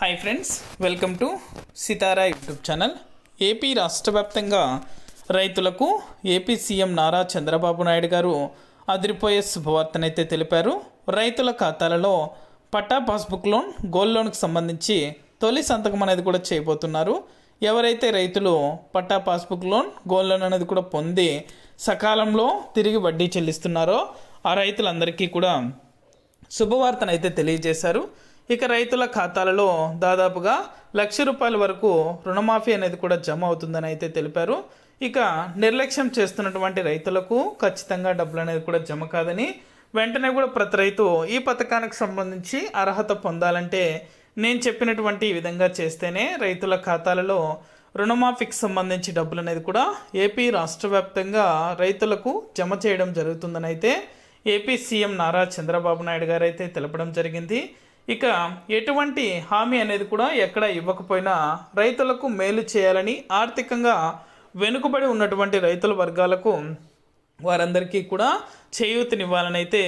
Hi friends welcome to Sitara YouTube channel AP రాష్ట్ర వ్యాప్తంగా రైతులకు ఏపీ సీఎం నారా చంద్రబాబు నాయుడు గారు అదిరిపోయే శుభవార్తనైతే తెలిపారు. రైతుల ఖాతాలలో పట్టా పాస్బుక్ లోన్ గోల్డ్ లోన్కి సంబంధించి తొలి సంతకం అనేది కూడా చేయబోతున్నారు. ఎవరైతే రైతులు పట్టా పాస్బుక్ లోన్ గోల్డ్ లోన్ అనేది కూడా పొంది సకాలంలో తిరిగి వడ్డీ చెల్లిస్తున్నారో ఆ రైతులందరికీ కూడా శుభవార్తనైతే తెలియజేశారు. ఇక రైతుల ఖాతాలలో దాదాపుగా లక్ష రూపాయల వరకు రుణమాఫీ అనేది కూడా జమ అవుతుందని అయితే తెలిపారు. ఇక నిర్లక్ష్యం చేస్తున్నటువంటి రైతులకు ఖచ్చితంగా డబ్బులు అనేది కూడా జమ కాదని వెంటనే కూడా ప్రతి రైతు ఈ పథకానికి సంబంధించి అర్హత పొందాలంటే నేను చెప్పినటువంటి విధంగా చేస్తేనే రైతుల ఖాతాలలో రుణమాఫీకి సంబంధించి డబ్బులు అనేది కూడా ఏపీ రాష్ట్ర వ్యాప్తంగా రైతులకు జమ చేయడం జరుగుతుందని అయితే ఏపీ సీఎం నారా చంద్రబాబు నాయుడు గారు అయితే తెలపడం జరిగింది. ఇక ఎటువంటి హామీ అనేది కూడా ఎక్కడ ఇవ్వకపోయినా రైతులకు మేలు చేయాలని ఆర్థికంగా వెనుకబడి ఉన్నటువంటి రైతుల వర్గాలకు వారందరికీ కూడా చేయూతనివ్వాలని అయితే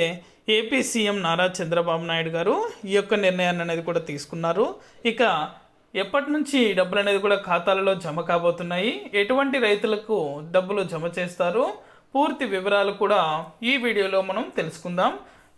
ఏపీ సీఎం నారా చంద్రబాబు నాయుడు గారు ఈ యొక్క నిర్ణయాన్ని అనేది కూడా తీసుకున్నారు. ఇక ఎప్పటి నుంచి డబ్బులు అనేది కూడా ఖాతాలలో జమ కాబోతున్నాయి? ఎటువంటి రైతులకు డబ్బులు జమ చేస్తారు? పూర్తి వివరాలు కూడా ఈ వీడియోలో మనం తెలుసుకుందాం.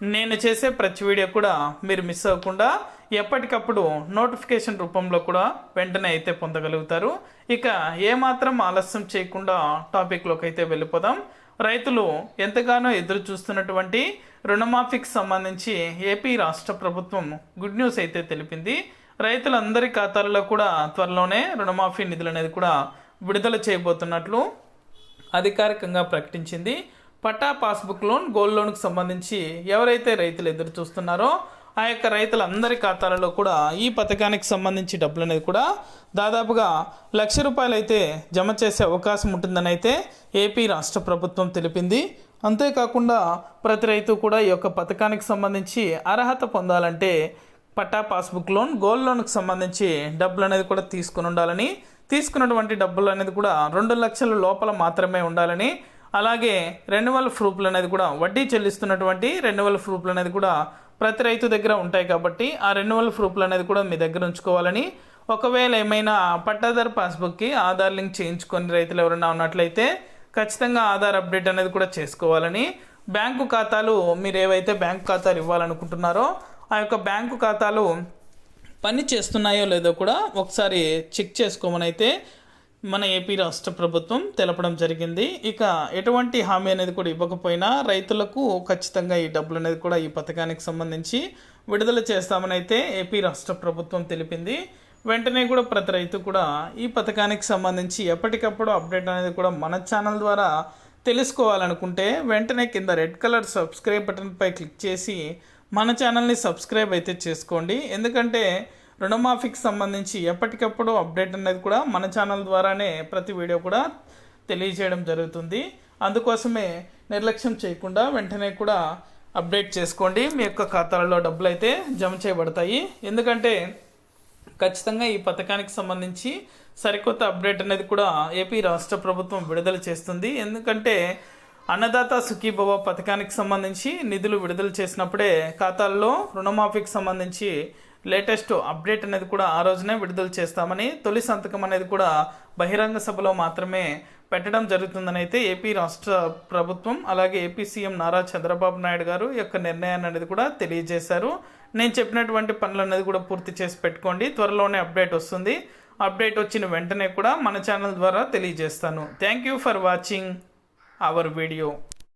నేను చేసే ప్రతి వీడియో కూడా మీరు మిస్ అవ్వకుండా ఎప్పటికప్పుడు నోటిఫికేషన్ రూపంలో కూడా వెంటనే అయితే పొందగలుగుతారు. ఇక ఏమాత్రం ఆలస్యం చేయకుండా టాపిక్లోకి అయితే వెళ్ళిపోదాం. రైతులు ఎంతగానో ఎదురు చూస్తున్నటువంటి రుణమాఫీకి సంబంధించి ఏపీ రాష్ట్ర ప్రభుత్వం గుడ్ న్యూస్ అయితే తెలిపింది. రైతులందరి ఖాతాలలో కూడా త్వరలోనే రుణమాఫీ నిధులు అనేది కూడా విడుదల చేయబోతున్నట్లు అధికారికంగా ప్రకటించింది. పట్టా పాస్బుక్ లోన్ గోల్డ్ లోన్కి సంబంధించి ఎవరైతే రైతులు ఎదురు చూస్తున్నారో ఆ యొక్క రైతులందరి ఖాతాలలో కూడా ఈ పథకానికి సంబంధించి డబ్బులు అనేది కూడా దాదాపుగా లక్ష రూపాయలు అయితే జమ చేసే అవకాశం ఉంటుందని అయితే ఏపీ రాష్ట్ర ప్రభుత్వం తెలిపింది. అంతేకాకుండా ప్రతి రైతు కూడా ఈ యొక్క పథకానికి సంబంధించి అర్హత పొందాలంటే పట్టా పాస్బుక్ లోన్ గోల్డ్ లోన్కి సంబంధించి డబ్బులు అనేది కూడా తీసుకుని ఉండాలని తీసుకున్నటువంటి డబ్బులు అనేది కూడా రెండు లక్షల లోపల మాత్రమే ఉండాలని అలాగే రెన్యువల్ ప్రూఫ్లు అనేది కూడా వడ్డీ చెల్లిస్తున్నటువంటి రెన్యువల్ ప్రూఫ్లు అనేది కూడా ప్రతి రైతు దగ్గర ఉంటాయి కాబట్టి ఆ రెన్యువల్ ప్రూఫ్లు అనేది కూడా మీ దగ్గర ఉంచుకోవాలని. ఒకవేళ ఏమైనా పట్టాదారు పాస్బుక్కి ఆధార్ లింక్ చేయించుకొని రైతులు ఎవరైనా ఉన్నట్లయితే ఖచ్చితంగా ఆధార్ అప్డేట్ అనేది కూడా చేసుకోవాలని. బ్యాంకు ఖాతాలు మీరు ఏవైతే బ్యాంకు ఖాతాలు ఇవ్వాలనుకుంటున్నారో ఆ యొక్క బ్యాంకు ఖాతాలు పని చేస్తున్నాయో లేదో కూడా ఒకసారి చెక్ చేసుకోమని అయితే మన ఏపీ రాష్ట్ర ప్రభుత్వం తెలపడం జరిగింది. ఇక ఎటువంటి హామీ అనేది కూడా ఇవ్వకపోయినా రైతులకు ఖచ్చితంగా ఈ డబ్బులు అనేది కూడా ఈ పథకానికి సంబంధించి విడుదల చేస్తామని అయితే ఏపీ రాష్ట్ర ప్రభుత్వం తెలిపింది. వెంటనే కూడా ప్రతి రైతు కూడా ఈ పథకానికి సంబంధించి ఎప్పటికప్పుడు అప్డేట్ అనేది కూడా మన ఛానల్ ద్వారా తెలుసుకోవాలనుకుంటే వెంటనే కింద రెడ్ కలర్ సబ్స్క్రైబ్ బటన్పై క్లిక్ చేసి మన ఛానల్ని సబ్స్క్రైబ్ అయితే చేసుకోండి. ఎందుకంటే రుణమాఫీకి సంబంధించి ఎప్పటికప్పుడు అప్డేట్ అనేది కూడా మన ఛానల్ ద్వారానే ప్రతి వీడియో కూడా తెలియజేయడం జరుగుతుంది. అందుకోసమే నిర్లక్ష్యం చేయకుండా వెంటనే కూడా అప్డేట్ చేసుకోండి. మీ యొక్క ఖాతాలలో డబ్బులు అయితే జమ చేయబడతాయి. ఎందుకంటే ఖచ్చితంగా ఈ పథకానికి సంబంధించి సరికొత్త అప్డేట్ అనేది కూడా ఏపీ రాష్ట్ర ప్రభుత్వం విడుదల చేస్తుంది. ఎందుకంటే అన్నదాత సుఖీభవ పథకానికి సంబంధించి నిధులు విడుదల చేసినప్పుడే ఖాతాల్లో రుణమాఫీకి సంబంధించి లేటెస్ట్ అప్డేట్ అనేది కూడా ఆ రోజునే విడుదల చేస్తామని తొలి సంతకం అనేది కూడా బహిరంగ సభలో మాత్రమే పెట్టడం జరుగుతుందని అయితే ఏపీ రాష్ట్ర ప్రభుత్వం అలాగే ఏపీ సీఎం నారా చంద్రబాబు నాయుడు గారు యొక్క నిర్ణయాన్ని అనేది కూడా తెలియజేశారు. నేను చెప్పినటువంటి పనులు అనేది కూడా పూర్తి చేసి పెట్టుకోండి. త్వరలోనే అప్డేట్ వస్తుంది. అప్డేట్ వచ్చిన వెంటనే కూడా మన ఛానల్ ద్వారా తెలియజేస్తాను. Thank you for watching our video.